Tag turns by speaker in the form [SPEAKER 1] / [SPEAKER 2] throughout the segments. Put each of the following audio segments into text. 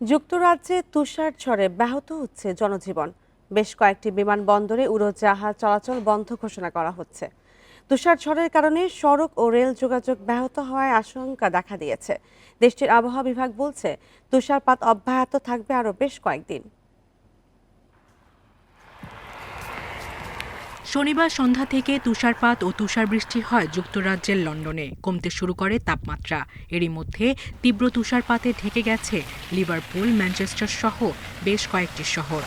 [SPEAKER 1] যুক্তরাজ্যে তুষার ঝড়ে ব্যাহত হচ্ছে জনজীবন। বেশ কয়েকটি বিমানবন্দরে উড়োজাহাজ চলাচল বন্ধ ঘোষণা করা হচ্ছে। তুষার ঝড়ের কারণে সড়ক ও রেল যোগাযোগ ব্যাহত হওয়ার আশঙ্কা দেখা দিয়েছে। দেশটির আবহাওয়া বিভাগ বলছে, তুষারপাত অব্যাহত থাকবে আরও বেশ কয়েকদিন।
[SPEAKER 2] শনিবার সন্ধ্যা থেকে তুষারপাত ও তুষার বৃষ্টি হয় যুক্তরাজ্যের লন্ডনে। কমতে শুরু করে তাপমাত্রা। এরই মধ্যে তীব্র তুষারপাতে ঢেকে গেছে লিভারপুল, ম্যানচেস্টার সহ বেশ কয়েকটি শহর।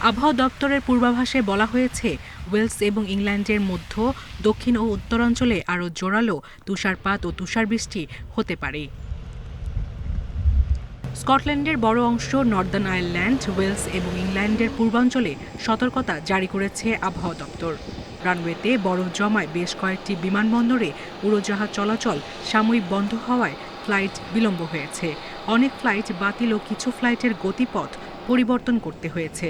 [SPEAKER 2] আবহাওয়া দপ্তরের পূর্বাভাসে বলা হয়েছে, ওয়েলস এবং ইংল্যান্ডের মধ্য, দক্ষিণ ও উত্তরাঞ্চলে আরও জোরালো তুষারপাত ও তুষার বৃষ্টি হতে পারে। স্কটল্যান্ডের বড় অংশ নর্দার্ন আয়ারল্যান্ড, ওয়েলস এবং ইংল্যান্ডের পূর্বাঞ্চলে সতর্কতা জারি করেছে আবহাওয়া দপ্তর। রানওয়েতে বরফ জমায় বেশ কয়েকটি বিমানবন্দরে উড়োজাহাজ চলাচল সাময়িক বন্ধ হওয়ায় ফ্লাইট বিলম্ব হয়েছে। অনেক ফ্লাইট বাতিল ও কিছু ফ্লাইটের গতিপথ পরিবর্তন করতে হয়েছে।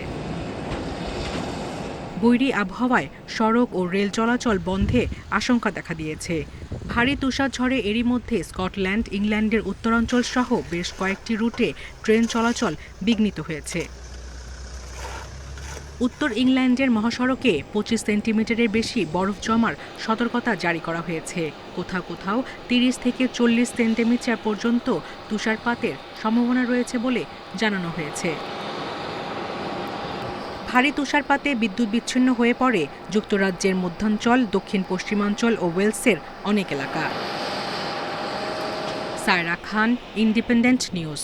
[SPEAKER 2] বৈরী আবহাওয়ায় সড়ক ও রেল চলাচল বন্ধে আশঙ্কা দেখা দিয়েছে। ভারী তুষার ঝড়ে এরই মধ্যে স্কটল্যান্ড, ইংল্যান্ডের উত্তরাঞ্চল সহ বেশ কয়েকটি রুটে ট্রেন চলাচল বিঘ্নিত হয়েছে। উত্তর ইংল্যান্ডের মহাসড়কে পঁচিশ সেন্টিমিটারের বেশি বরফ জমার সতর্কতা জারি করা হয়েছে। কোথাও কোথাও তিরিশ থেকে চল্লিশ সেন্টিমিটার পর্যন্ত তুষারপাতের সম্ভাবনা রয়েছে বলে জানানো হয়েছে। ভারী তুষারপাতে বিদ্যুৎ বিচ্ছিন্ন হয়ে পড়ে যুক্তরাজ্যের মধ্যাঞ্চল, দক্ষিণ পশ্চিমাঞ্চল ও ওয়েলসের অনেক এলাকা। Saira Khan, independent news.